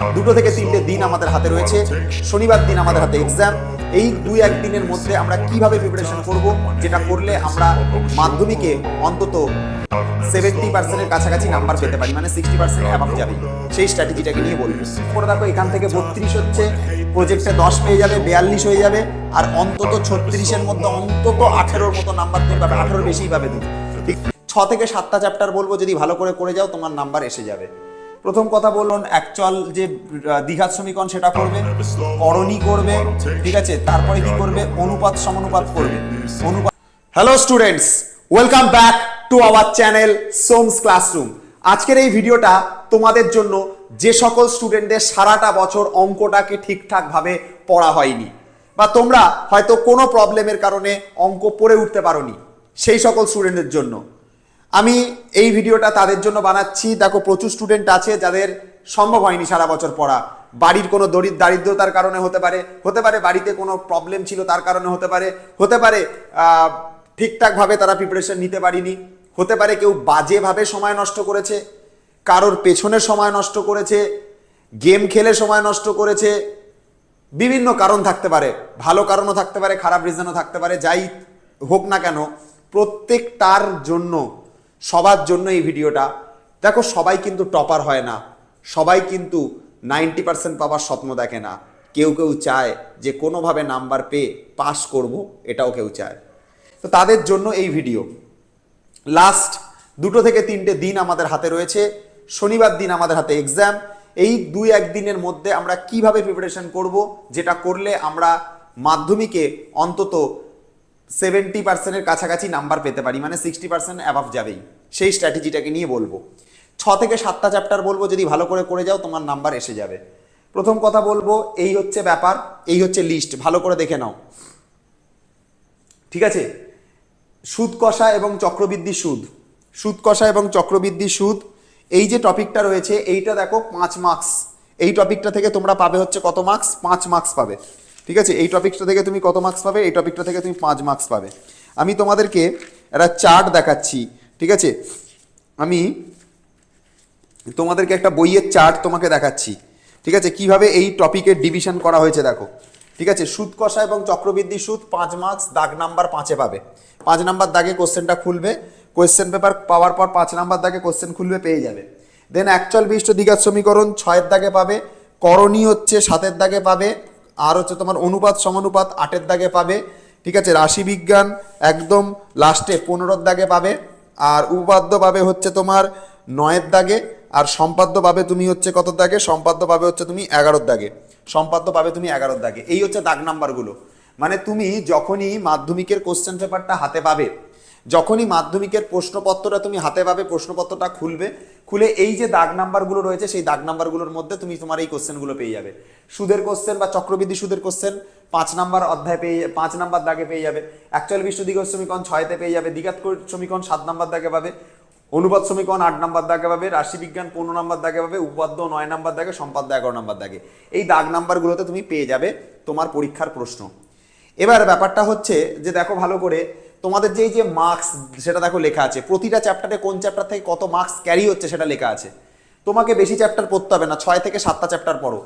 দুটো থেকে তিনটে দিন আমাদের হাতে রয়েছে। শনিবার দিন আমাদের হাতে এক্সাম এই দুই এক দিনের মধ্যে আমরা কীভাবে প্রিপারেশন করব, যেটা করলে আমরা মাধ্যমিকে অন্তত সেভেন্টি পার্সেন্টের কাছাকাছি নাম্বার পেতে পারি মানে সিক্সটি পার্সেন্ট অ্যাভাব যাবে। সেই স্ট্র্যাটেজিটাকে নিয়ে বলব। করে দেখো, এখান থেকে বত্রিশ হচ্ছে প্রজেক্টে দশ পেয়ে যাবে, বিয়াল্লিশ হয়ে যাবে, আর অন্তত ছত্রিশের মধ্যে অন্তত আঠেরোর মতো নাম্বার তুমি পাবে, আঠেরোর বেশিই পাবে তুমি। ছ থেকে সাতটা চ্যাপ্টার বলব, যদি ভালো করে করে যাও, তোমার নাম্বার এসে যাবে। প্রথম কথা বলুন অ্যাকচুয়াল যে দ্বিঘাত সমীকরণ সেটা করবে, করণী করবে, ঠিক আছে? তারপরে কি করবে? অনুপাত সমানুপাত করবে। অনুপাত hello students welcome back to our channel সোমস classroom আজকের এই ভিডিওটা তোমাদের জন্য যে সকল স্টুডেন্টদের সারাটা বছর অঙ্কটাকে ঠিকঠাকভাবে পড়া হয়নি, বা তোমরা হয়তো কোনো প্রবলেমের কারণে অঙ্ক পড়ে উঠতে পারোনি, সেই সকল স্টুডেন্টদের জন্য। আমি এই ভিডিওটা তাদের জন্য বানাচ্ছি। দেখো, প্রচুর স্টুডেন্ট আছে যাদের সম্ভব হয়নি সারা বছর পড়া। বাড়ির কোনো দরিদ্র দারিদ্রতার কারণে হতে পারে হতে পারে বাড়িতে কোনো প্রবলেম ছিল তার কারণে হতে পারে হতে পারে ঠিকঠাকভাবে তারা প্রিপারেশন নিতে পারিনি, হতে পারে কেউ বাজেভাবে সময় নষ্ট করেছে, কারোর পেছনে সময় নষ্ট করেছে, গেম খেলে সময় নষ্ট করেছে, বিভিন্ন কারণ থাকতে পারে, ভালো কারণও থাকতে পারে, খারাপ রিজনও থাকতে পারে, যাই হোক না কেন, প্রত্যেকটার জন্য সবার জন্য এই ভিডিওটা। দেখো, সবাই কিন্তু টপার হয় না। সবাই কিন্তু নাইনটি পার্সেন্ট পাওয়ার স্বপ্ন দেখে না। কেউ কেউ চায় যে কোনোভাবে নাম্বার পেয়ে পাস করব, এটাও কেউ চায়। তো তাদের জন্য এই ভিডিও। লাস্ট দুটো থেকে তিনটে দিন আমাদের হাতে রয়েছে। শনিবার দিন আমাদের হাতে এক্সাম এই দুই এক দিনের মধ্যে আমরা কীভাবে প্রিপারেশন করব, যেটা করলে আমরা মাধ্যমিকে অন্তত সেভেন্টি পার্সেন্টের কাছাকাছি নাম্বার পেতে পারি মানে সিক্সটি পার্সেন্ট অ্যাভাব যাবেই। সেই স্ট্র্যাটেজিটাকে নিয়ে বলব। ছ থেকে সাতটা চ্যাপ্টার বলব, যদি ভালো করে করে যাও, তোমার নাম্বার এসে যাবে। প্রথম কথা বলব, এই হচ্ছে ব্যাপার, এই হচ্ছে লিস্ট ভালো করে দেখে নাও। ঠিক আছে? সুদ কষা এবং চক্রবৃদ্ধি সুদ। সুদ কষা এবং চক্রবৃদ্ধি সুদ, এই যে টপিকটা রয়েছে, এইটা দেখো, পাঁচ মার্কস এই টপিকটা থেকে তোমরা পাবে হচ্ছে কত মার্কস পাঁচ মার্কস পাবে। ঠিক আছে? এই টপিকটা থেকে তুমি কত মার্কস পাবে? এই টপিকটা থেকে তুমি পাঁচ মার্কস পাবে। আমি তোমাদেরকে একটা চার্ট দেখাচ্ছি, ঠিক আছে? আমি তোমাদেরকে একটা বইয়ের চার্ট তোমাকে দেখাচ্ছি, ঠিক আছে? কীভাবে এই টপিকের ডিভিশন করা হয়েছে দেখো। ঠিক আছে? সুদ কষা এবং চক্রবৃদ্ধি সুদ পাঁচ মার্কস দাগ নাম্বার পাঁচে পাবে। পাঁচ নাম্বার দাগে কোশ্চেনটা খুলবে। কোশ্চেন পেপার পাওয়ার পর পাঁচ নাম্বার দাগে কোশ্চেন খুলবে, পেয়ে যাবে। দেন অ্যাকচুয়াল বিশিষ্ট দ্বিঘাত সমীকরণ ছয়ের দাগে পাবে। করণী হচ্ছে সাতের দাগে পাবে। আর হচ্ছে তোমার অনুপাত, সমানুপাত আটের দাগে পাবে, ঠিক আছে? রাশিবিজ্ঞান একদম লাস্টে পনেরোর দাগে পাবে, আর উপপাদ্য পাবে হচ্ছে তোমার নয়ের দাগে, আর সম্পাদ্য পাবে তুমি হচ্ছে কত দাগে? সম্পাদ্য পাবে হচ্ছে তুমি এগারোর দাগে। সম্পাদ্য পাবে তুমি এগারোর দাগে। এই হচ্ছে দাগ নাম্বারগুলো মানে তুমি যখনই মাধ্যমিকের কোশ্চেন পেপারটা হাতে পাবে যখনই মাধ্যমিকের প্রশ্নপত্রটা তুমি হাতে পাবে, প্রশ্নপত্রটা খুলবে, খুলে এই যে দাগ নাম্বারগুলো রয়েছে, সেই দাগ নাম্বারগুলোর মধ্যে তুমি তোমার এই কোশ্চেনগুলো পেয়ে যাবে। সুদের কোশ্চেন বা চক্রবৃদ্ধি সুদের কোশ্চেন পাঁচ নাম্বার অধ্যায় পেয়ে, পাঁচ নাম্বার দাগে পেয়ে যাবে। অ্যাকচুয়াল বিশ্ব দ্বিঘাত সমীকরণ ছয়তে পেয়ে যাবে, দ্বিঘাত সমীকরণ সাত নাম্বার দাগে পাবে অনুবাদ সমীকরণ আট নাম্বার দাগে পাবে রাশিবিজ্ঞান পনেরো নাম্বার দাগে পাবে উপাদ্য নয় নাম্বার দাগে, সম্পাদ্য এগারো নাম্বার দাগে। এই দাগ নাম্বারগুলোতে তুমি পেয়ে যাবে তোমার পরীক্ষার প্রশ্ন। এবার ব্যাপারটা হচ্ছে যে দেখো ভালো করে তোমাদের যে যে মার্কস সেটা দেখো লেখা আছে, প্রতিটা চ্যাপ্টারে কোন চ্যাপ্টার থেকে কত মার্কস ক্যারি হচ্ছে সেটা লেখা আছে। তোমাকে বেশি চ্যাপ্টার পড়তে হবে না, ছয় থেকে সাতটা চ্যাপ্টার পড়ো।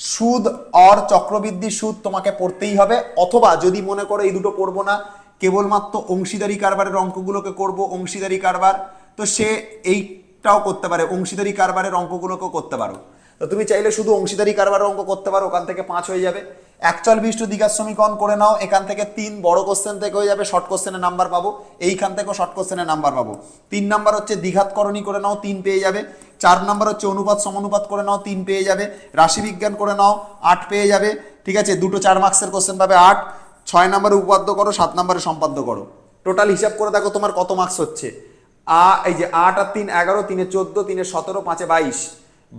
সুদ, অর, চক্রবৃদ্ধি সুদ তোমাকে পড়তেই হবে, অথবা যদি মনে করো এই দুটো পড়ব না, কেবলমাত্র অংশীদারি কারবারের অঙ্কগুলোকে করব, অংশীদারি কারবার, তো সে এইটাও করতে পারে, অংশীদারি কারবারের অঙ্কগুলোকেও করতে পারো। তো তুমি চাইলে শুধু অংশীদারি কারবারের অঙ্ক করতে পারো, ওখান থেকে পাঁচ হয়ে যাবে। অ্যাকচুয়াল বিশিষ্ট দ্বিঘাত সমীকরণ করে নাও, এখান থেকে তিন বড় কোশ্চেন থেকে হয়ে যাবে শর্ট কোশ্চেনের নাম্বার পাবো। এইখান থেকেও শর্ট কোশ্চেনের নাম্বার পাবো। তিন নাম্বার হচ্ছে দ্বিঘাত করণী করে নাও, তিন পেয়ে যাবে। চার নাম্বার হচ্ছে অনুপাত সমানুপাত করে নাও, তিন পেয়ে যাবে। রাশিবিজ্ঞান করে নাও, আট পেয়ে যাবে। ঠিক আছে? দুটো চার মার্কসের কোশ্চেন পাবে আট। ছয় নম্বরে উপাদ্য করো, সাত নম্বরে সম্পাদ্য করো। টোটাল হিসাব করে দেখো তোমার কত মার্কস হচ্ছে। আ, এই যে আট আর তিন এগারো, তিনে চোদ্দ, তিনে সতেরো, পাঁচে বাইশ।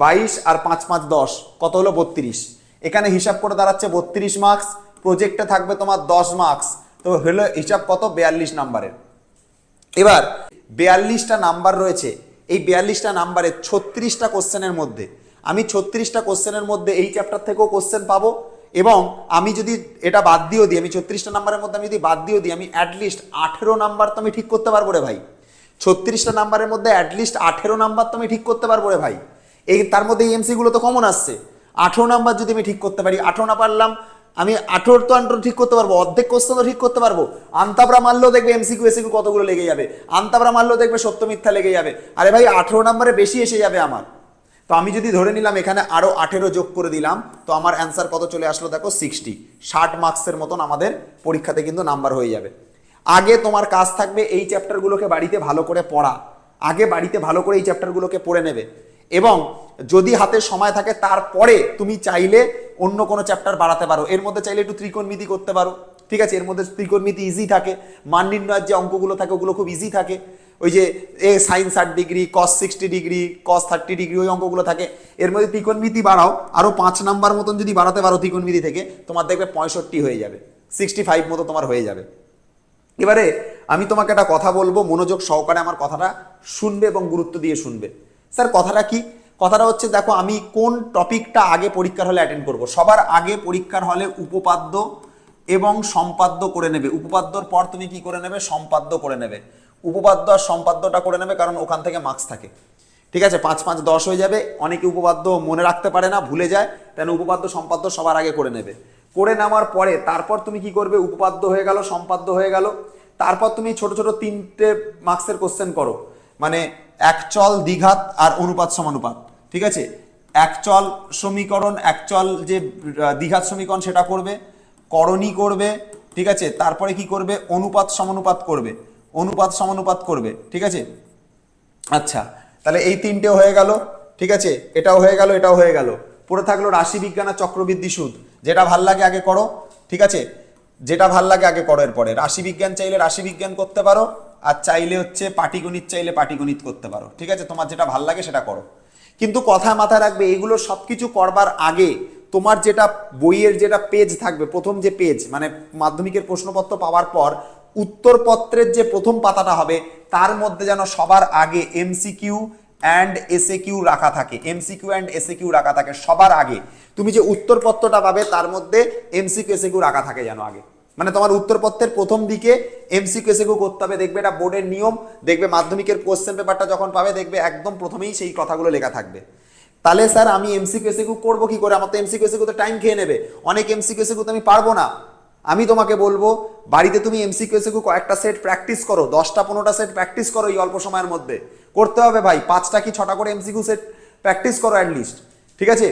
বাইশ আর পাঁচ পাঁচ দশ। কত হলো বত্রিশ? এখানে হিসাব করে দাঁড়াচ্ছে বত্রিশ মার্কস প্রজেক্টে থাকবে তোমার দশ মার্কস তো হলো হিসাব কত? বেয়াল্লিশ নাম্বারের এবার, বেয়াল্লিশটা নাম্বার রয়েছে। এই বিয়াল্লিশটা নাম্বারে ছত্রিশটা কোশ্চেনের মধ্যে। আমি ছত্রিশটা কোশ্চেনের মধ্যে এই চ্যাপ্টার থেকেও কোশ্চেন পাবো এবং আমি যদি এটা বাদ দিয়েও দিই, আমি ছত্রিশটা নাম্বারের মধ্যে আমি যদি বাদ দিয়েও দিই, আমি অ্যাটলিস্ট আঠেরো নাম্বার তো আমি ঠিক করতে পারব রে ভাই। ছত্রিশটা নাম্বারের মধ্যে অ্যাটলিস্ট আঠেরো নাম্বার তো আমি ঠিক করতে পারব রে ভাই। এই তার মধ্যে এই এমসিগুলো তো কমন আসছে। আঠেরো নাম্বার যদি আমি ঠিক করতে পারি, আঠেরো না পারলাম, আমি আঠেরো তো আন্টো ঠিক করতে পারব, অর্ধেক কোশ্চেন তো ঠিক করতে পারব। আন্তাবরা মারলেও দেখবে এমসিকিউ এসিকিউ কতগুলো লেগে যাবে। আন্তাবরা মারলেও দেখবে সত্য মিথ্যা লেগে যাবে। আরে ভাই, আঠেরো নাম্বারে বেশি এসে যাবে আমার। তো আমি যদি ধরে নিলাম এখানে আরও আঠেরো যোগ করে দিলাম, তো আমার অ্যান্সার কত চলে আসলো দেখো? সিক্সটি ষাট মার্কসের মতন আমাদের পরীক্ষাতে কিন্তু নাম্বার হয়ে যাবে। আগে তোমার কাজ থাকবে এই চ্যাপ্টারগুলোকে বাড়িতে ভালো করে পড়া। আগে বাড়িতে ভালো করে এই চ্যাপ্টারগুলোকে পড়ে নেবে। এবং যদি হাতে সময় থাকে তারপরে তুমি চাইলে অন্য কোনো চ্যাপ্টার বাড়াতে পারো। এর মধ্যে চাইলে একটু ত্রিকোণমিতি করতে পারো। ঠিক আছে? এর মধ্যে ত্রিকোণমিতি ইজি থাকে। মান নির্ণয়ের যে অঙ্কগুলো থাকে, ওগুলো খুব ইজি থাকে। ওই যে এ সাইন ষাট degree cos sixty degree cos thirty degree, ওই অঙ্কগুলো থাকে। এর মধ্যে ত্রিকোণমিতি বাড়াও। আরও পাঁচ নাম্বার মতন যদি বাড়াতে পারো ত্রিকোণমিতি থেকে, তোমার দেখবে পঁয়ষট্টি হয়ে যাবে। সিক্সটি ফাইভ মতো তোমার হয়ে যাবে। এবারে আমি তোমাকে একটা কথা বলব। মনোযোগ সহকারে আমার কথাটা শুনবে এবং গুরুত্ব দিয়ে শুনবে। স্যার কথাটা কি? কথাটা হচ্ছে, দেখো, আমি কোন টপিকটা আগে পরীক্ষার হলে অ্যাটেন্ড করব? সবার আগে পরীক্ষার হলে উপপাদ্য এবং সম্পাদ্য করে নেবে। উপপাদ্যর পর তুমি কি করে নেবে? সম্পাদ্য করে নেবে। উপপাদ্য আর সম্পাদ্যটা করে নেবে কারণ ওখান থেকে মার্কস থাকে। ঠিক আছে? পাঁচ পাঁচ দশ হয়ে যাবে। অনেকে উপপাদ্য মনে রাখতে পারে না, ভুলে যায়। তেন উপপাদ্য, সম্পাদ্য সবার আগে করে নেবে। করে নেওয়ার পরে তারপর তুমি কি করবে? উপপাদ্য হয়ে গেল, সম্পাদ্য হয়ে গেল। তারপর তুমি ছোট ছোট তিনটে মার্কসের কোশ্চেন করো। মানে একচল দ্বিঘাত আর অনুপাত সমানুপাত ঠিক আছে? একচল সমীকরণ একচল যে দ্বিঘাত সমীকরণ সেটা করবে, করণী করবে, ঠিক আছে? তারপরে কি করবে? অনুপাত সমানুপাত করবে, অনুপাত সমানুপাত করবে, ঠিক আছে? আচ্ছা তাহলে এই তিনটে হয়ে গেল, ঠিক আছে? এটাও হয়ে গেল, এটাও হয়ে গেল। পড়ে থাকল রাশি বিজ্ঞান আর চক্রবৃদ্ধি সুদ। যেটা ভালো লাগে আগে করো, ঠিক আছে? যেটা ভালো লাগে আগে করো এরপরে। রাশি বিজ্ঞান চাইলে রাশি বিজ্ঞান করতে পারো আর চাইলে হচ্ছে পাটিগণিত চাইলে পাটিগণিত করতে পারো। ঠিক আছে? তোমার যেটা ভালো লাগে সেটা করো। কিন্তু কথা মাথায় রাখবে, এগুলো সব কিছু করবার আগে তোমার যেটা বইয়ের যেটা পেজ থাকবে, প্রথম যে পেজ মানে মাধ্যমিকের প্রশ্নপত্র পাওয়ার পর উত্তরপত্রের যে প্রথম পাতাটা হবে, তার মধ্যে যেন সবার আগে এমসিকিউ অ্যান্ড এসএ কিউ রাখা থাকে। এমসিকিউ অ্যান্ড এসএ কিউ রাখা থাকে সবার আগে। তুমি যে উত্তরপত্রটা পাবে, তার মধ্যে এমসিকিউ এসএ কিউ রাখা থাকে যেন আগে। মানে তোমার উত্তরপত্রের প্রথম দিকে এমসিকিউ এসএ কিউ করতে হবে, দেখবে এটা বোর্ডের নিয়ম, দেখবে মাধ্যমিকের কোশ্চেন পেপারটা যখন পাবে, দেখবে একদম প্রথমেই সেই কথাগুলো লেখা থাকবে। তাহলে স্যার আমি এমসিকিউ এসএকিউ করব কি করে? আমার তো এমসিকিউ এসএকিউ তো টাইম খেয়ে নেবে। অনেক এমসিকিউ এসএকিউ তো আমি পারব না। আমি তোমাকে বলব, বাড়িতে তুমি এমসিকিউ এসএকিউ কয়েকটা সেট প্র্যাকটিস করো, দশটা পনেরোটা সেট প্র্যাকটিস করো এই অল্প সময়ের মধ্যে। করতে হবে ভাই, পাঁচটা কি ছটা করে এমসিকিউ সেট প্র্যাকটিস করো অ্যাটলিস্ট ঠিক আছে?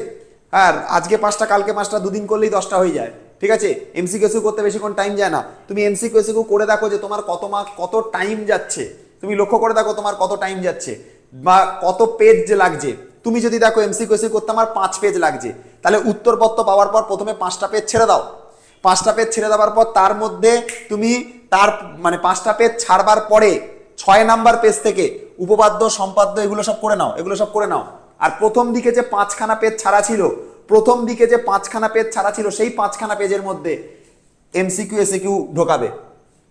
আর আজকে পাঁচটা, কালকে পাঁচটা, দুদিন করলেই দশটা হয়ে যায়। ঠিক আছে? এমসিকিউ করতে বেশিক্ষণ টাইম যায় না। তুমি এমসিকিউ করে দেখো যে তোমার কত মার্ক কত টাইম যাচ্ছে। তুমি লক্ষ্য করে দেখো তোমার কত টাইম যাচ্ছে। বা কত পেজ লাগছে। তুমি যদি দেখো এমসি কোয়েসি করতে আমার পাঁচ পেজ লাগছে। তাহলে উত্তরপত্র পাওয়ার পর প্রথমে পাঁচটা পেজ ছেড়ে দাও। পাঁচটা পেজ ছেড়ে দেওয়ার পর তার মধ্যে তুমি তার মানে পাঁচটা পেজ ছাড়বার পরে ছয় নাম্বার পেজ থেকে উপপাদ্য, সম্পাদ্য, এগুলো সব করে নাও, এগুলো সব করে নাও। আর প্রথম দিকে যে পাঁচখানা পেজ ছাড়া ছিল প্রথম দিকে যে পাঁচখানা পেজ ছাড়া ছিল, সেই পাঁচখানা পেজের মধ্যে এমসিকিউ এসিকিউ ঢোকাবে।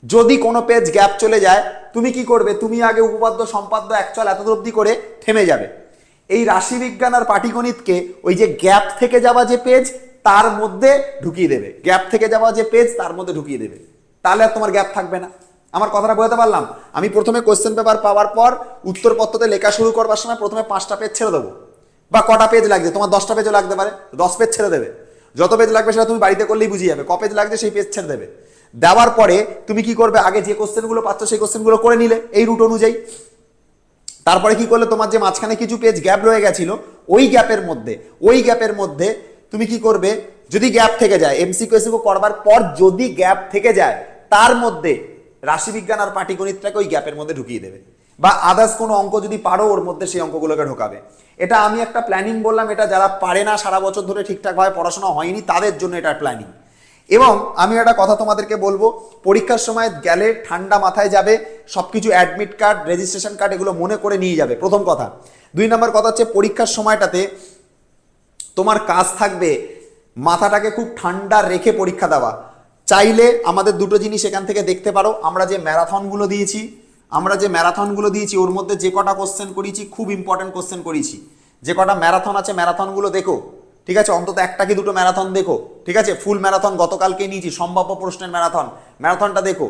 যদি কোনো পেজ গ্যাপ চলে যায়, তুমি কি করবে? তুমি আগে উপপাদ্য, সম্পাদ্য একচল এত অবধি করে থেমে যাবে। এই রাশিবিজ্ঞান আর পাটিগণিতকে ওই যে গ্যাপ থেকে যাওয়া যে পেজ তার মধ্যে ঢুকিয়ে দেবে। গ্যাপ থেকে যাওয়া যে পেজ তার মধ্যে ঢুকিয়ে দেবে। তাহলে আর তোমার গ্যাপ থাকবে না। আমার কথাটা বোঝাতে পারলাম? আমি প্রথমে কোয়েশ্চেন পেপার পাওয়ার পর উত্তরপত্রতে লেখা শুরু করবার সময় প্রথমে পাঁচটা পেজ ছেড়ে দেবো। বা কটা পেজ লাগছে তোমার দশটা পেজও লাগতে পারে। দশ পেজ ছেড়ে দেবে। যত পেজ লাগবে সেটা তুমি বাড়িতে করলেই বুঝিয়ে যাবে। ক পেজ লাগছে সেই পেজ ছেড়ে দেবে। দেওয়ার পরে তুমি কি করবে? আগে যে কোশ্চেনগুলো পাচ্ছ সেই কোশ্চেনগুলো করে নিলে এই রুট অনুযায়ী। তারপরে কি করলে? তোমার যে মাঝখানে কিছু পেজ গ্যাপ রয়ে গেছিল, ওই গ্যাপের মধ্যে, ওই গ্যাপের মধ্যে তুমি কি করবে? যদি গ্যাপ থেকে যায় এমসি কোয়েসিকো করবার পর যদি গ্যাপ থেকে যায়, তার মধ্যে রাশিবিজ্ঞান আর পাটিগণিতটাকে ওই গ্যাপের মধ্যে ঢুকিয়ে দেবে। বা আদার্স কোনো অঙ্ক যদি পারো, ওর মধ্যে সেই অঙ্কগুলোকে ঢোকাবে। এটা আমি একটা প্ল্যানিং বললাম, এটা যারা পারে না, সারা বছর ধরে ঠিকঠাকভাবে পড়াশোনা হয়নি, তাদের জন্য এটা প্ল্যানিং এবং আমি একটা কথা তোমাদেরকে বলব, পরীক্ষার সময় গেলে ঠান্ডা মাথায় যাবে সব কিছু অ্যাডমিট কার্ড রেজিস্ট্রেশন কার্ড এগুলো মনে করে নিয়ে যাবে, প্রথম কথা। দুই নম্বর কথা হচ্ছে, পরীক্ষার সময়টাতে তোমার কাজ থাকবে, মাথাটাকে খুব ঠান্ডা রেখে পরীক্ষা দেওয়া। চাইলে আমাদের দুটো জিনিস এখান থেকে দেখতে পারো, আমরা যে ম্যারাথনগুলো দিয়েছি আমরা যে ম্যারাথনগুলো দিয়েছি, ওর মধ্যে যে কটা কোশ্চেন করিয়েছি, খুব ইম্পর্টেন্ট কোশ্চেন করেছি যে কটা ম্যারাথন আছে, ম্যারাথনগুলো দেখো, ঠিক আছে? অন্তত একটা কি দুটো ম্যারাথন দেখো, ঠিক আছে? ফুল ম্যারাথন গতকালকে নিয়েছি, সম্ভাব্য প্রশ্নের ম্যারাথন। ম্যারাথনটা দেখো।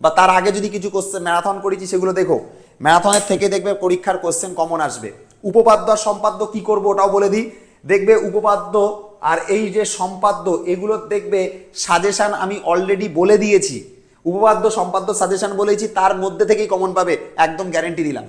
বা তার আগে যদি কিছু কোশ্চেন ম্যারাথন করেছি সেগুলো দেখো। ম্যারাথনের থেকে দেখবে পরীক্ষার কোশ্চেন কমন আসবে। উপপাদ্য আর সম্পাদ্য কি করব ওটাও বলে দিই। দেখবে উপপাদ্য আর এই যে সম্পাদ্য, এগুলো দেখবে সাজেশন আমি অলরেডি বলে দিয়েছি। উপপাদ্য সম্পাদ্য সাজেশন বলেছি, তার মধ্যে থেকেই কমন পাবে, একদম গ্যারেন্টি দিলাম।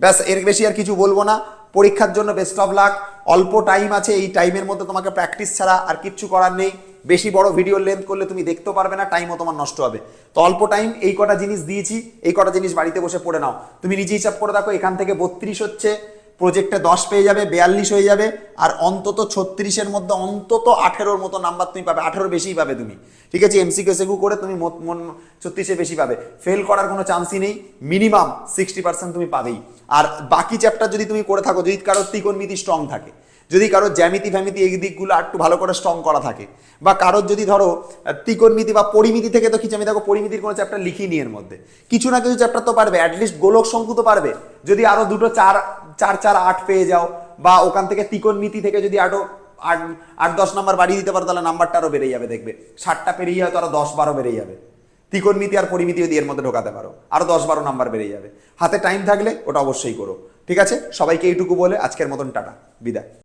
ব্যাস, এর বেশি আর কিছু বলব না। পরীক্ষার জন্য বেস্ট অফ লাক অল্প টাইম আছে, এই টাইমের মধ্যে তোমাকে প্র্যাকটিস ছাড়া আর কিচ্ছু করার নেই। বেশি বড় ভিডিও লেন্থ করলে তুমি দেখতেও পারবে না টাইমও তোমার নষ্ট হবে। তো অল্প টাইম এই কটা জিনিস দিয়েছি, এই কটা জিনিস বাড়িতে বসে পড়ে নাও। তুমি নিজে হিসাব করে দেখো, এখান থেকে বত্রিশ হচ্ছে। প্রজেক্টে দশ পেয়ে যাবে, বেয়াল্লিশ হয়ে যাবে, আর অন্তত ছত্রিশের মধ্যে অন্তত আঠেরোর মতো নাম্বার তুমি পাবে, আঠেরোর বেশিই পাবে তুমি। ঠিক আছে এমসিকিউ সেগু করে তুমি মন ছত্রিশে বেশি পাবে। ফেল করার কোনো চান্সই নেই মিনিমাম সিক্সটি পার্সেন্ট তুমি পাবেই। আর বাকি চ্যাপ্টার যদি তুমি করে থাকো, যদি কারোর ত্রিকোণমিতি স্ট্রং থাকে, যদি কারোর জ্যামিতি ফ্যামিতি এই দিকগুলো একটু ভালো করে স্ট্রং করা থাকে, বা কারোর যদি ধরো ত্রিকোণমিতি বা পরিমিতি থেকে তো কিছু আমি দেখো পরিমিতির কোনো চ্যাপ্টার লিখি লিখিনি এর মধ্যে। কিছু না কিছু চ্যাপ্টার তো পারবে অ্যাটলিস্ট গোলক শঙ্কু তো পারবে। যদি আরও দুটো, চার চার চার আট পেয়ে যাও বা ওখান থেকে ত্রিকোণমিতি থেকে যদি আটও আট আট, দশ নম্বর বাড়িয়ে দিতে পারো, তাহলে নাম্বারটা আরও বেড়ে যাবে দেখবে। ষাটটা পেরিয়ে হয়তো আরও দশ বারো বেড়ে যাবে। ত্রিকোণমিতি আর পরিমিতি যদি এর মধ্যে ঢোকাতে পারো আরও দশ বারো নাম্বার বেড়ে যাবে। হাতে টাইম থাকলে ওটা অবশ্যই করো। ঠিক আছে? সবাইকে এইটুকু বলে আজকের মতন টাটা। বিদায়।